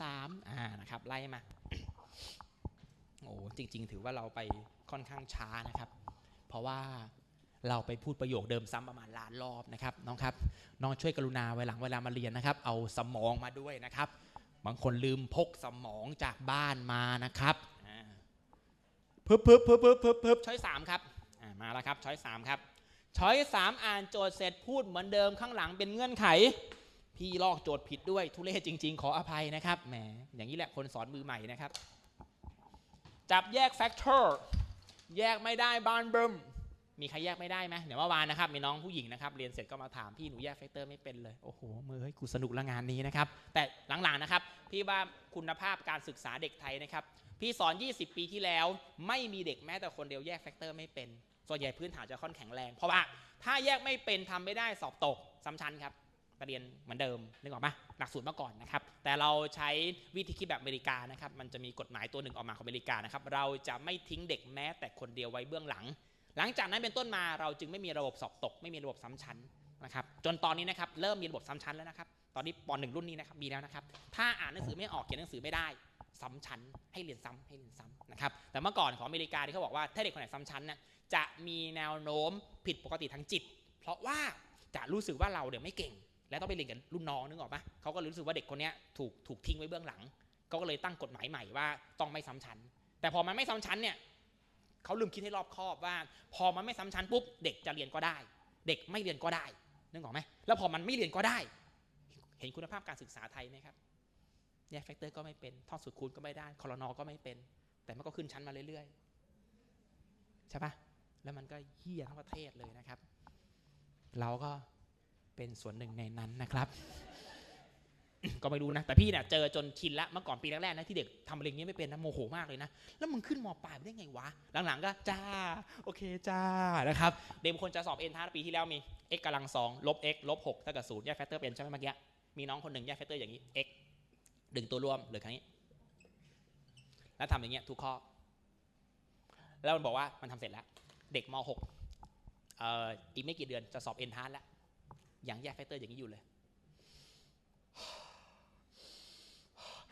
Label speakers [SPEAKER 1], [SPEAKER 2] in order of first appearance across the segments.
[SPEAKER 1] สามอ่านะครับไล่มาโอ้จริง ๆ ถือว่าเราไปค่อนข้างช้านะครับ เพราะว่าเราไปพูดประโยคเดิมซ้ำประมาณล้านรอบนะครับน้องครับน้องช่วยกรุณาไว้หลังเวลามาเรียนนะครับ เอาสมองมาด้วยนะครับ บางคนลืมพกสมองจากบ้านมานะครับอ่าพึบพึบพึบพึบพึบพึบช้อยสามครับมาแล้วครับช้อยสามครับช้อยสามอ่านโจทย์เสร็จพูดเหมือนเดิมข้างหลังเป็นเงื่อนไข พี่ลอกโจทย์ผิดด้วยทุเรศจริง ๆ ขออภัยนะครับแหมอย่างนี้แหละคนสอนมือใหม่นะครับ จับแยกแฟกเตอร์แยกไม่ได้บ้านเบิ่มมีใครแยกไม่ได้ไหมเดี๋ยวเมื่อวานนะครับมีน้องผู้หญิงนะครับเรียนเสร็จก็มาถามพี่หนูแยกแฟกเตอร์ไม่เป็นเลยโอ้โหมือเฮ้ยกูสนุกละงานนี้นะครับ แต่หลังๆนะครับ พี่ว่าคุณภาพการศึกษาเด็กไทยนะครับ พี่สอน 20 ปีที่แล้ว ไม่มีเด็กแม้แต่คนเดียวแยกแฟกเตอร์ไม่เป็นส่วนใหญ่พื้นฐานจะค่อนแข็งแรง เพราะว่าถ้าแยกไม่เป็นทำไม่ได้สอบตกซ้ำชั้นครับ ไปเรียนเหมือนเดิมนึกออกไหมหลักสูตรเมื่อก่อนนะครับ แต่เราใช้วิธีคิดแบบอเมริกานะครับ มันจะมีกฎหมายตัวหนึ่งออกมาของอเมริกานะครับ เราจะไม่ทิ้งเด็กแม้แต่คนเดียวไว้เบื้องหลัง หลังจากนั้นเป็นต้นมาเราจึงไม่มีระบบสอบตก ไม่มีระบบซ้ำชั้นนะครับ จนตอนนี้นะครับเริ่มมีระบบซ้ำชั้นแล้วนะครับ ตอนนี้ปหนึ่งรุ่นนี้นะครับมีแล้วนะครับ ถ้าอ่านหนังสือไม่ออกเขียนหนังสือไม่ได้ซ้ำชั้นให้เรียนซ้ำให้เรียนซ้ำนะครับ แต่เมื่อก่อนของอเมริกาที่เขาบอกว่าถ้าเด็กคนไหนซ้ำชั้นนะจะมีแนวโน้มผิดปกติทางจิต เพราะว่าจะรู้สึกว่าเราเดี๋ยวไม่เก่ง แล้วต้องไปเรียนกับรุ่นน้องนึกออกปะเขาก็รู้สึกว่าเด็กคนนี้ถูกถูกทิ้งไว้เบื้องหลังเขาก็เลยตั้งกฎหมายใหม่ว่าต้องไม่ซ้ำชั้น แต่พอมันไม่ซ้ำชั้นเนี่ยเขาลืมคิดให้รอบคอบว่า พอมันไม่ซ้ำชั้นปุ๊บเด็กจะเรียนก็ได้ เด็กไม่เรียนก็ได้นึกออกไหมแล้วพอมันไม่เรียนก็ได้ เห็นคุณภาพการศึกษาไทยไหมครับแยแฟกเตอร์ก็ไม่เป็นท่องสุดคูณก็ไม่ได้คอรนอก็ไม่เป็น แต่มันก็ขึ้นชั้นมาเรื่อยๆใช่ปะแล้วมันก็เฮี้ยทั้งประเทศเลยนะครับ เราก็ เป็นส่วนหนึ่งในนั้นนะครับ ก็ไม่รู้นะ แต่พี่เนี่ยเจอจนชินละเมื่อก่อนปีแรกๆนะที่เด็กทำอะไรอย่างนี้ไม่เป็นนะโมโหมากเลยนะ แล้วมึงขึ้นมปลายได้ไงวะ หลังๆก็จ้า โอเคจ้านะครับ เด็กคนจะสอบเอ็นทาปีที่แล้วมี x กำลังสองลบ x ลบหกเท่ากับศูนย์แยกแฟกเตอร์เป็นใช่ไหมเมื่อกี้มีน้องคนหนึ่งแยกแฟกเตอร์อย่างนี้ x ดึงตัวรวมเหลือแค่นี้ แล้วทำอย่างเงี้ยทุกข้อ แล้วมันบอกว่ามันทำเสร็จแล้ว เด็กม .6 อีกไม่กี่เดือนจะสอบเอ็นทาแล้ว อยังแยกแฟกเตอร์อย่างนี้อยู่เลย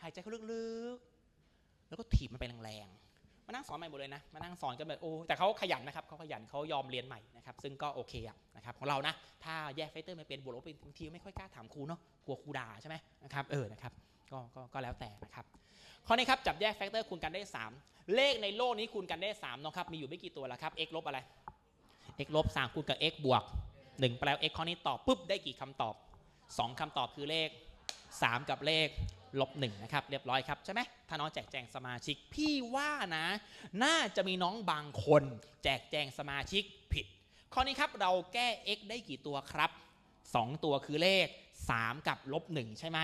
[SPEAKER 1] หายใจเขาลึกๆ แล้วก็ถีบมันไปแรงๆ มานั่งสอนใหม่หมดเลยนะ มานั่งสอนกันแบบโอ้แต่เขาขยันนะครับเขาขยันเขายอมเรียนใหม่นะครับ ซึ่งก็โอเคอะนะครับของเรานะ ถ้าแยกแฟกเตอร์ไม่เป็นบวกลบเป็นบางทีไม่ค่อยกล้าถามครูเนาะ กลัวครูด่าใช่ไหมนะครับ เออ นะครับก็ก็ก็แล้วแต่นะครับ ข้อนี้ครับจับแยกแฟกเตอร์คูณกันได้ 3 เลขในโลกนี้คูณกันได้3เนาะครับมีอยู่ไม่กี่ตัวละครับ x ลบอะไร x ลบ3คูณกับ x บวก 1 แปลว่า x ข้อนี้ตอบปุ๊บได้กี่คำตอบ 2คำตอบคือเลข 3 กับเลขลบ1นะครับเรียบร้อยครับใช่ไหมถ้าน้องแจกแจงสมาชิกพี่ว่านะ น่าจะมีน้องบางคน แจกแจงสมาชิกผิด ข้อนี้ครับเราแก้ x ได้กี่ตัวครับ2 ตัวคือเลข 3 กับลบ1ใช่ไหม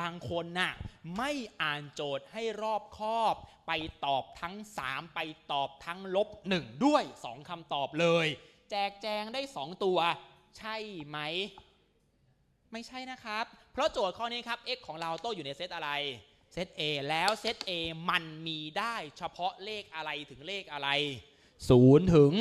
[SPEAKER 1] บางคนน่ะไม่อ่านโจทย์ให้รอบคอบ ไปตอบทั้ง 3 ไปตอบทั้งลบ1ด้วย 2คำตอบเลย แจกแจงได้ 2 ตัว ใช่ไหม ไม่ใช่นะครับ เพราะโจทย์ข้อนี้ครับ x ของเราโตอยู่ในเซตอะไร เซต A แล้วเซต A มันมีได้เฉพาะเลขอะไรถึงเลขอะไร 0 ถึง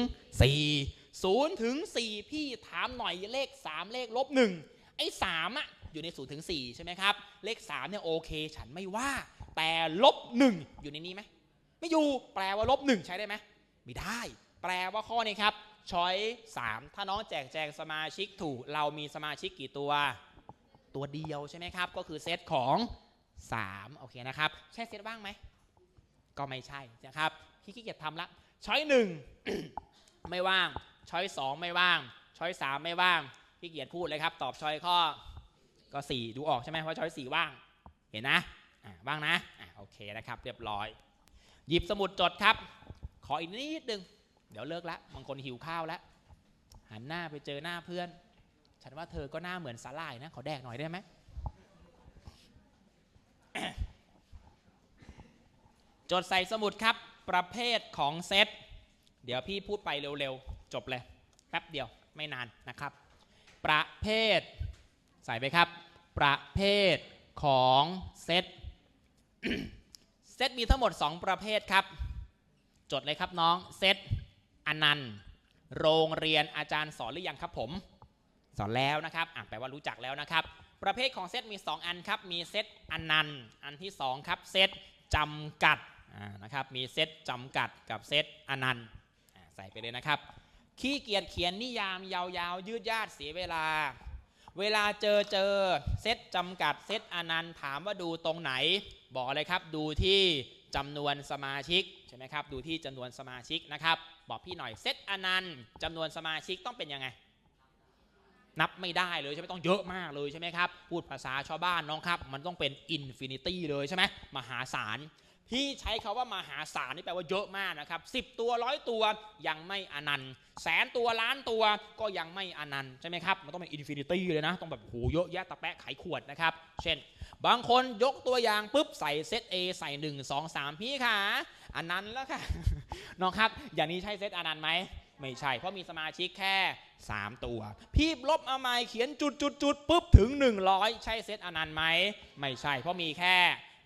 [SPEAKER 1] 4 0 ถึง 4 พี่ถามหน่อยเลข 3 เลขลบ 1 ไอ้ 3 อะ อยู่ใน 0 ถึง 4 ใช่ไหมครับ เลข 3 เนี่ยโอเค ฉันไม่ว่า แต่ลบ 1 อยู่ในนี้ไหม ไม่อยู่ แปลว่าลบ 1 ใช้ได้ไหม ไม่ได้ แปลว่าข้อนี้ครับ ช้อย3ถ้าน้องแจกแจงสมาชิกถูก เรามีสมาชิกกี่ตัว ตัวเดียวใช่ไหมครับ ก็คือเซตของ3โอเคนะครับ ใช่เซตว่างไหม ก็ไม่ใช่นะครับขี้เกียจทำละ ช้อยหนึ่งไม่ว่าง ช้อยสองไม่ว่าง ช้อยสามไม่ว่างขี้เกียจพูดเลยครับ ตอบช้อยข้อ ก็4ดูออกใช่ไหมว่าช้อยสี่ว่าง เห็นนะว่างนะอ่าโอเคนะครับ เรียบร้อย หยิบสมุดจดครับ ขออีกนิดนึง เดี๋ยวเลิกละบางคนหิวข้าวแล้วหันหน้าไปเจอหน้าเพื่อน ฉันว่าเธอก็หน้าเหมือนสาลายนะขอแดกหน่อยได้ไหมจดใส่สมุดครับประเภทของเซตเดี๋ยวพี่พูดไปเร็วๆ จบเลยแป๊บเดียวไม่นานนะครับ ประเภท ใส่ไปครับ ประเภทของเซตเซตมีทั้งหมด 2 ประเภทครับ จดเลยครับน้องเซต อนันต์ โรงเรียนอาจารย์สอนหรือยังครับผม สอนแล้วนะครับอะแปลว่ารู้จักแล้วนะครับ ประเภทของเซตมี 2 อันครับ มีเซตอนันต์ อันที่ 2 ครับ เซตจำกัดนะครับ มีเซตจำกัดกับเซตอนันต์ใส่ไปเลยนะครับ ขี้เกียจเขียนนิยามยาวๆ ยืดยาดเสียเวลา เวลาเจอเจอเซตจำกัดเซตอนันต์ถามว่าดูตรงไหน บอกเลยครับดูที่จำนวนสมาชิกใช่ไหมครับ ดูที่จำนวนสมาชิกนะครับ บอกพี่หน่อยเซตอนันต์จำนวนสมาชิกต้องเป็นยังไง นับไม่ได้เลยใช่ไหมต้องเยอะมากเลยใช่ไหมครับ พูดภาษาชาวบ้านน้องครับ มันต้องเป็นอินฟินิตี้เลยใช่ไหมมหาศาล พี่ใช้คาว่ามหาศาลนี่แปลว่าเยอะมากนะครับสิบตัวร้อยตัวยังไม่อนันต์แสนตัวล้านตัวก็ยังไม่อนันต์ใช่ไหมครับ มันต้องเป็นอินฟินิตี้เลยนะ ต้องแบบโหเยอะแยะตะแปะไขขวดนะครับ เช่น บางคนยกตัวอย่างปุ๊บใส่เซต A ใส่ 1 2 3 พี่ค่ะอนันต์แล้วค่ะน้องครับอย่างนี้ใช่เซตอนันต์ไหมไม่ใช่ เพราะมีสมาชิกแค่ 3 ตัว พี่ลบเอาไม้เขียนจุดจุดจุดปุ๊บถึง 100 ใช่เซตอนันต์ไหมไม่ใช่เพราะมีแค่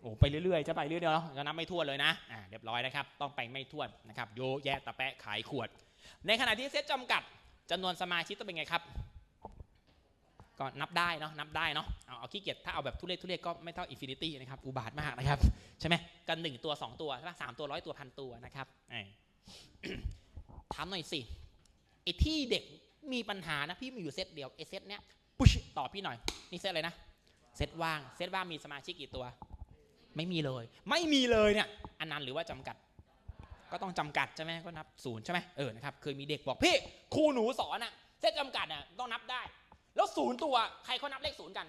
[SPEAKER 1] โอ้ไปเรื่อยๆ จะไปเรื่อยๆเนาะจะนับไม่ถ้วเลยนะอ่าเรียบร้อยนะครับ ต้องไปไม่ถ้วนะครับโยแยะตะแปะขายขวด ในขณะที่เซตจำกัดจำนวนสมาชิกต้องเป็นไงครับ ก็นับได้เนาะนับได้เนาะเอาเอาขี้เกียจถ้าเอาแบบทุเรศทุเรศก็ไม่เท่าอินฟินิตี้นะครับอุบาทมากนะครับใช่ไหมกันหนึ่งตัวสองตัวใช่ปะสามตัวร้อยตัวพันตัวนะครับถามหน่อยสิไอ้ที่เด็กมีปัญหานะพี่มีอยู่เซตเดียวไอ้เซตเนี้ยปุ๊ชตอบพี่หน่อยนี่เซตอะไรนะเซตว่างเซตว่างมีสมาชิกกี่ตัว ไม่มีเลย ไม่มีเลยเนี่ยอันนั้นหรือว่าจำกัด ก็ต้องจำกัดใช่ไหมก็นับศูนย์ใช่ไหมเออนะครับเคยมีเด็กบอกพี่ครูหนูสอนอะเซตจำกัดอะต้องนับได้ แล้วศูนย์ตัวใครเขานับเลขศูนย์กัน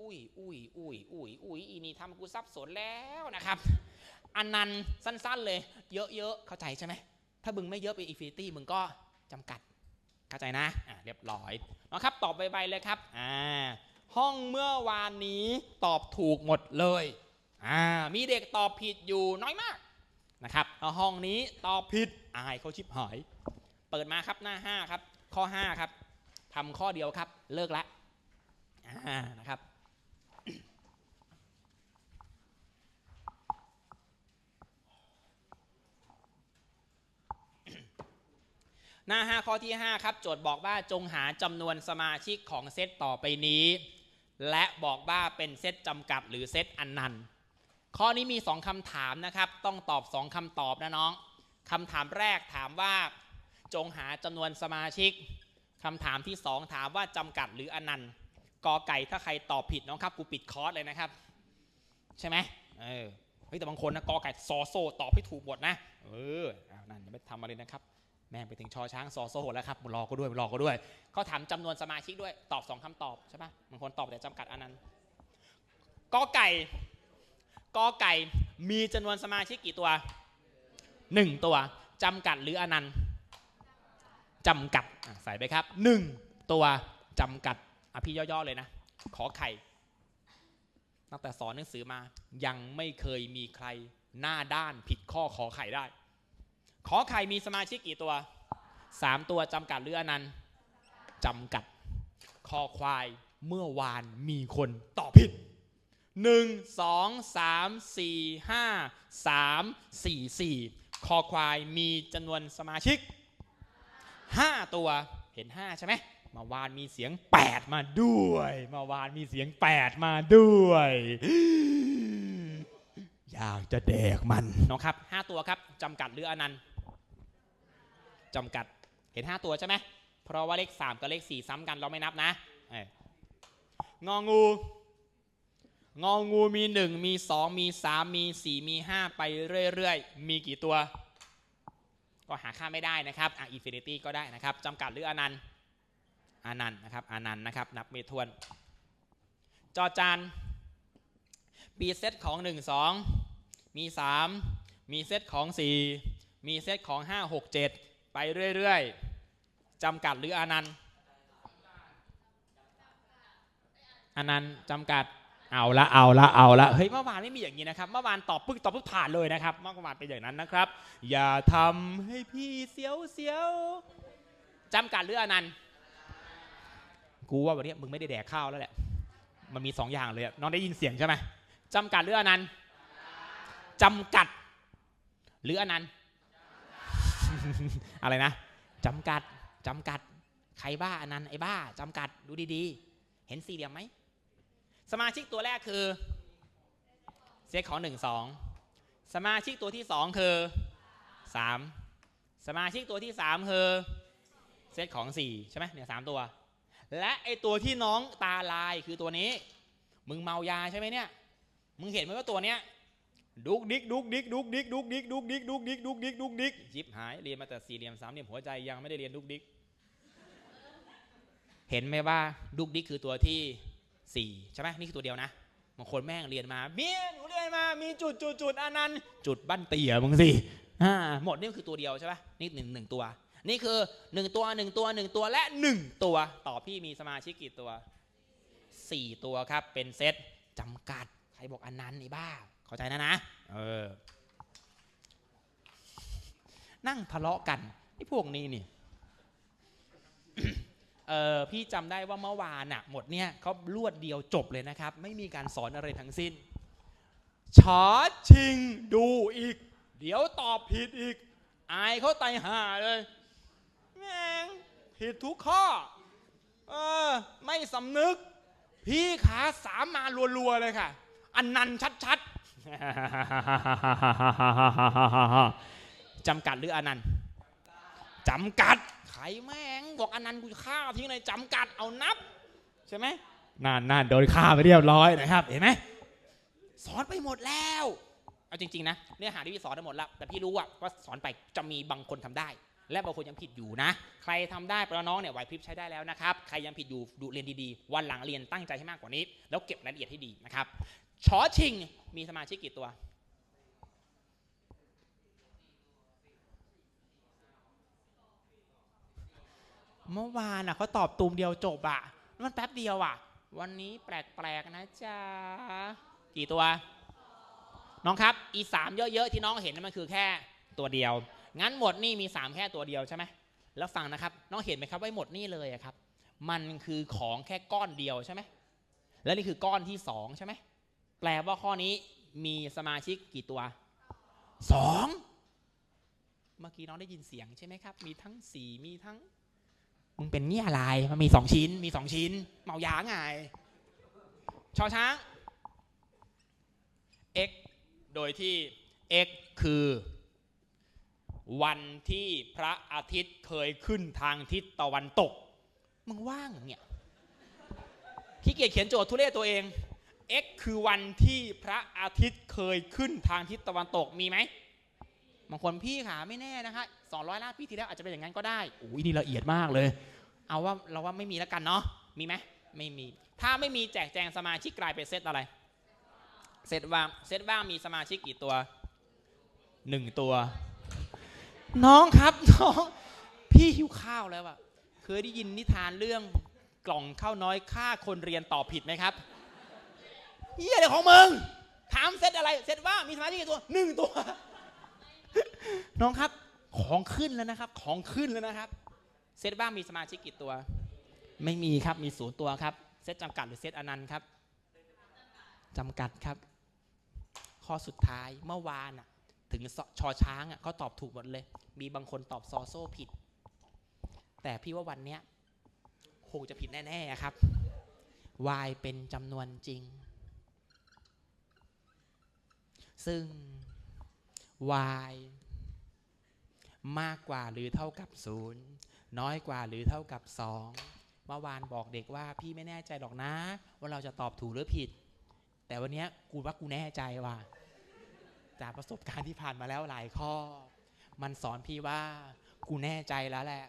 [SPEAKER 1] อุ้ยอุ้ยอุ้ยอุ้ยอุ้ยอีนี่ทำกูซับสนแล้วนะครับอันนั้นสั้นๆเลย เยอะๆเข้าใจใช่ไหมถ้ามึงไม่เยอะไปอินฟินิตี้มึงก็จำกัดเข้าใจนะอ่าเรียบร้อยนะครับตอบใบๆเลยครับอ่าห้องเมื่อวานนี้ตอบถูกหมดเลย อ่ามีเด็กตอบผิดอยู่น้อยมากนะครับห้องนี้ตอบผิดอายเขาชิบหาย เปิดมาครับหน้า 5 ครับ ข้อ 5 ครับทำข้อเดียวครับ เลิกละนะครับหน้า 5 ข้อที่ 5 ครับ โจทย์บอกว่าจงหาจำนวนสมาชิกของเซตต่อไปนี้ และบอกว่าเป็นเซตจำกัดหรือเซตอันนันต์ ข้อนี้มี 2คำถามนะครับ ต้องตอบ 2คำตอบนะน้องคำถามแรกถามว่าจงหาจำนวนสมาชิกคำถามที่ 2 ถามว่าจำกัดหรืออนันต์กอไก่ถ้าใครตอบผิดน้องครับกูปิดคอร์สเลยนะครับ ใช่ไหมเออเฮ้ยแต่บางคนนะกอไก่ซอโซตอบให้ถูกหมดนะ เออเอานั่นย่าไปทำอะไรนะครับ แม่งไปถึงชอช้างซอโซแล้วครับรอก็ด้วยรอก็ด้วยเขาถามจำนวนสมาชิกด้วยตอบสองคำตอบใช่ปะบางคนตอบแต่จำกัดอันนั้นกอไก่ กอไก่มีจำนวนสมาชิกกี่ตัวหนึ่งตัวจำกัดหรืออนันต์จำกัดใส่ไปครับหนึ่งตัวจำกัดอะพี่ย่อๆเลยนะ ขอไข่ตั้งแต่สอนหนังสือมา ยังไม่เคยมีใครหน้าด้านผิดข้อขอไข่ได้ ขอไข่มีสมาชิกกี่ตัว3ตัวจำกัดหรืออนันต์จำกัด คอควายเมื่อวานมีคนตอบผิด 1 2 3 4 5 3 4 4คอควายมีจำนวนสมาชิก5ตัวเห็น5ใช่ไหมเมาวานมีเสียง8มาด้วยเมาวานมีเสียง8มาด้วย อยากจะแดกมันน้องครับ5ตัวครับจำกัดหรืออนันต์จำกัดเห็น5ตัวใช่ไหมเพราะว่าเลข3กับเลข4ซ้ำกันเราไม่นับนะเอ้ยงองู งองูมี 1 มี 2 มี 3 มี 4 มี 5 ไปเรื่อยๆ มีกี่ตัว ก็หาค่าไม่ได้นะครับอะอินฟินิตี้ก็ได้นะครับจำกัดหรืออนันต์อนันต์นะครับอนันต์นะครับ นับไม่ถ้วน จอจานปีเซตของ 1 2 มี 3 มีเซตของ 4 มีเซตของ 5 6 7 ไปเรื่อยๆจำกัดหรืออนันต์อนันต์จำกัด เอาละเอาละเอาละเฮ้ยเมื่อวานไม่มีอย่างนี้นะครับเมื่อวานตอบปึ๊กตอบปึ๊กผ่านเลยนะครับเมื่อวานเป็นอย่างนั้นนะครับ อย่าทำให้พี่เสียวเสียวจำกัดหรืออนันต์กูว่าวันนี้มึงไม่ได้แดกข้าวแล้วแหละมันมีสองอย่างเลยน้องได้ยินเสียงใช่ไหมจำกัดหรืออนันต์จำกัด หรืออนันต์อะไรนะจำกัดจำกัด ใครบ้าอนันต์ไอ้บ้าจำกัดดูดีๆ เห็นสี่เหลี่ยมไหม สมาชิกตัวแรกคือเซตของหนึ่งสองสมาชิกตัวที่สองคือสามสมาชิกตัวที่สามคือเซตของสี่ใช่ไหมเนี่ยสามตัว และไอตัวที่น้องตาลายคือตัวนี้ มึงเมายาใช่ไหมเนี่ย มึงเห็นไหมว่าตัวเนี้ยดุกดิกดุกดิกดุกดิกดุกดิกดุกดิกดุกดิกดุกดิกดุกดิกยิบหายเรียนมาแต่สี่เหลี่ยมสามเหลี่ยมหัวใจยังไม่ได้เรียนดุกดิก เห็นไหมว่าดุกดิกคือตัวที่ สี่ใช่ไหมนี่คือตัวเดียวนะบางคนแม่งเรียนมาเมียหนูเรียนมามีจุดจุดจุดอันนั้นจุดบั้นเตี่ยมึงสิอ่าหมดนี่คือตัวเดียวใช่ไหมนี่หนึ่งหนึ่งตัว นี่คือหนึ่งตัวหนึ่งตัวหนึ่งตัวและหนึ่งตัวต่อพี่มีสมาชิกกี่ตัวสี่ตัวครับเป็นเซตจำกัดใครบอกอันนั้นไอ้บ้าเข้าใจนะนะเออนั่งทะเลาะกันไอ้พวกนี้นี่ พี่จำได้ว่าเมื่อวานน่ะหมดเนี่ยเขาลวดเดียวจบเลยนะครับ ไม่มีการสอนอะไรทั้งสิ้นช้าชิงดูอีก เดี๋ยวตอบผิดอีก อายเขาไตายห่าเลยแม่งผิดทุกข้อ เออ ไม่สำนึก พี่ขาสามมารัวๆเลยค่ะ อันนันต์ชัดๆจำกัดหรืออนันต์จำกัด ใครแม่งบอกอนันต์กูจะฆ่าทิ้งเลยจำกัดเอานับ ใช่ไหมนั่นนั่นโดนฆ่าไปเรียบร้อยนะครับ เห็นไหมสอนไปหมดแล้วเอาจริงๆนะเนื้อหาที่พี่สอนได้หมดแล้วแต่พี่รู้อะว่าสอนไปจะมีบางคนทำได้ และบางคนยังผิดอยู่นะ ใครทำได้แปลว่าน้องเนี่ยไหวพริบใช้ได้แล้วนะครับใครยังผิดอยู่ดูเรียนดีๆ วันหลังเรียนตั้งใจให้มากกว่านี้ แล้วเก็บรายละเอียดให้ดีนะครับชอชิงมีสมาชิกกี่ตัว เมื่อวานอะเขาตอบตูมเดียวจบอะมันแป๊บเดียวอะ วันนี้แปลกๆนะจ๊ะกี่ตัว น้องครับ อีสามเยอะๆที่น้องเห็นนั่นมันคือแค่ตัวเดียว งั้นหมดนี่มีสามแค่ตัวเดียวใช่ไหมแล้วฟังนะครับ น้องเห็นไหมครับว่าหมดนี่เลยครับ มันคือของแค่ก้อนเดียวใช่ไหมและนี่คือก้อนที่สองใช่ไหมแปลว่าข้อนี้มีสมาชิกกี่ตัวสองเมื่อกี้น้องได้ยินเสียงใช่ไหมครับ มีทั้งสี่มีทั้ง มึงเป็นเนี่ยอะไร มันมีสองชิ้น มีสองชิ้น เมายาไงชอช้าง x โดยที่ x คือ วันที่พระอาทิตย์เคยขึ้นทางทิศตะวันตก มึงว่างเหรอเนี่ยขี้เกียจเขียนโจทย์ทุเรศตัวเอง x คือวันที่พระอาทิตย์เคยขึ้นทางทิศตะวันตกมีไหม บางคนพี่ขาไม่แน่นะคะ200ล้านปีที่แล้วอาจจะเป็นอย่างนั้นก็ได้โอ้ยนี่ละเอียดมากเลย เอาว่าเราว่าไม่มีแล้วกันเนาะมีไหมไม่มี ถ้าไม่มีแจกแจงสมาชิกกลายเป็นเซตอะไรเซตว่างเซตว่างมีสมาชิกกี่ตัวหนึ่งตัว น้องครับน้องพี่หิวข้าวแล้วอะเคยได้ยินนิทานเรื่องกล่องข้าวน้อยฆ่าคนเรียนตอบผิดไหมครับเฮียอะไรของมึงถามเซตอะไรเซตว่างมีสมาชิกกี่ตัวหนึ่งตัว น้องครับของขึ้นแล้วนะครับ ของขึ้นแล้วนะครับ เซตบ้างมีสมาชิกกี่ตัว ไม่มีครับมีศูนย์ตัวครับ เซตจำกัดหรือเซตอนันต์ครับจำกัดครับ ข้อสุดท้ายเมื่อวานอะถึงสชอช้างอะเขาตอบถูกหมดเลย มีบางคนตอบซอโซ่ผิด แต่พี่ว่าวันเนี้ยคงจะผิดแน่ๆอะครับ y เป็นจำนวนจริง ซึ่ง y มากกว่าหรือเท่ากับ0น้อยกว่าหรือเท่ากับ2เมื่อวานบอกเด็กว่าพี่ไม่แน่ใจหรอกนะ ว่าเราจะตอบถูกหรือผิด แต่วันนี้กูว่ากูแน่ใจว่า จากประสบการณ์ที่ผ่านมาแล้วหลายข้อ มันสอนพี่ว่ากูแน่ใจแล้วแหละ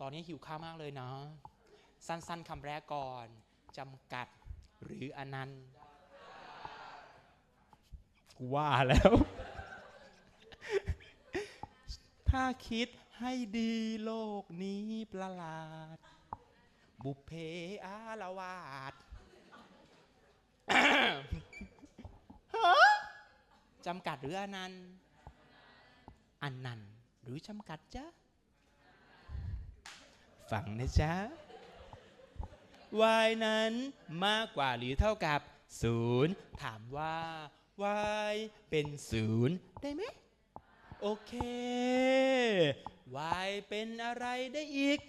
[SPEAKER 1] ตอนนี้หิวข้าวมากเลยเนาะสั้น ๆคำแรกก่อนจำกัดหรืออนันต์กูว่าแล้ว ถ้าคิดให้ดีโลกนี้ประหลาด บุพเพอาละวาดจำกัดหรืออนันต์อนันต์หรือจำกัดจ๊ะฟังนะจ๊ะ y นั้นมากกว่าหรือเท่ากับศูนย์ถามว่า y เป็นศูนย์ได้ไหม โอเค y เป็นอะไรได้อีก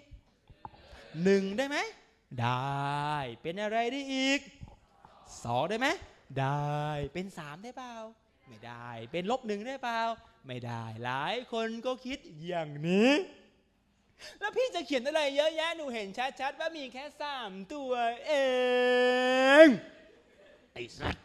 [SPEAKER 1] หนึ่งได้ไหม ได้ เป็นอะไรได้อีกสองได้ไหม ได้ เป็นสามได้เปล่า ไม่ได้ เป็นลบหนึ่งได้เปล่า ไม่ได้ หลายคนก็คิดอย่างนี้ แล้วพี่จะเขียนอะไรเยอะแยะ หนูเห็นชัดๆ ว่ามีแค่สามตัวเอง ไอ้สัส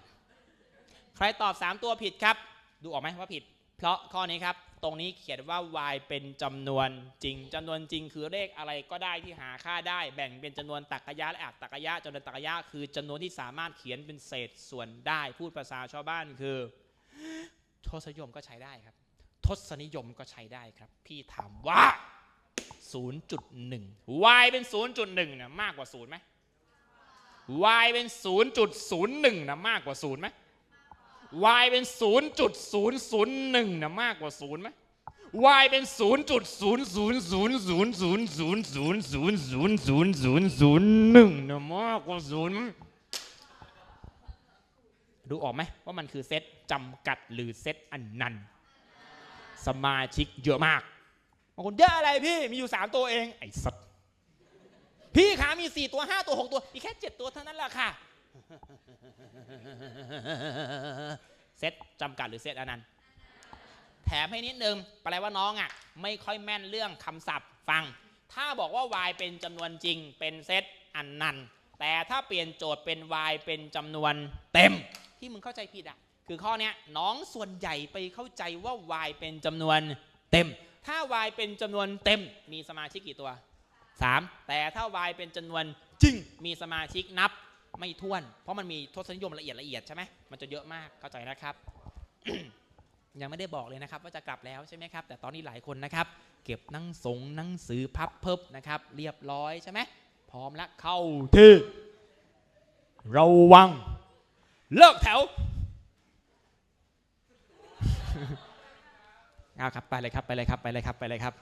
[SPEAKER 1] ใครตอบ3ตัวผิดครับ ดูออกไหมว่าผิด ราะข้อนี้ครับ ตรงนี้เขียนว่า y เป็นจำนวนจริงจำนวนจริงคือเลขอะไรก็ได้ที่หาค่าได้ แบ่งเป็นจำนวนตรรกะยะและอัตตรกะยะจำนวนตรรกะยะคือจำนวนที่สามารถเขียนเป็นเศษส่วนได้ พูดภาษาชาวบ้านคือ ทศนิยมก็ใช้ได้ครับ ทศนิยมก็ใช้ได้ครับ พี่ถามว่า 0.1 y เป็น 0.1นะมากกว่า0ไหม y เป็น 0.01นะมากกว่า0ไหม y เป็น 0.001นะมากกว่า0ไหม y เป็น0.000000000000001นะมากกว่า0ดูออกไหมว่ามันคือเซตจำกัดหรือเซตอันนันต์สมาชิกเยอะมากบางคนเยอะอะไรพี่มีอยู่ 3 ตัวเองไอ้สัตว์พี่ขามี 4 ตัว 5 ตัว 6 ตัว อีกแค่ 7 ตัวเท่านั้นแหละค่ะ เซตจำกัดหรือเซตอนันต์แถมให้นิดนึงแปลว่าน้องอะไม่ค่อยแม่นเรื่องคำศัพท์ฟัง ถ้าบอกว่า y เป็นจำนวนจริงเป็นเซตอันนันแต่ถ้าเปลี่ยนโจทย์เป็น y เป็นจำนวนเต็ม ที่มึงเข้าใจผิดอะ คือข้อนี้น้องส่วนใหญ่ไปเข้าใจว่า y เป็นจำนวนเต็ม ถ้า y เป็นจำนวนเต็ม มีสมาชิกกี่ตัว 3 แต่ถ้า y เป็นจำนวนจริง มีสมาชิกนับ ไม่ถ้วน เพราะมันมีทศนิยมละเอียดละเอียดใช่ไหมมันจะเยอะมากเข้าใจนะครับยังไม่ได้บอกเลยนะครับว่าจะกลับแล้วใช่ไหมครับ แต่ตอนนี้หลายคนนะครับ เก็บนังสงนังสือพับเพิบนะครับ เรียบร้อยใช่ไหมพร้อมแล้วเข้าที่ระวัง เลิกแถวเอาครับไปเลยครับไปเลยครับไปเลยครับไปเลยครับ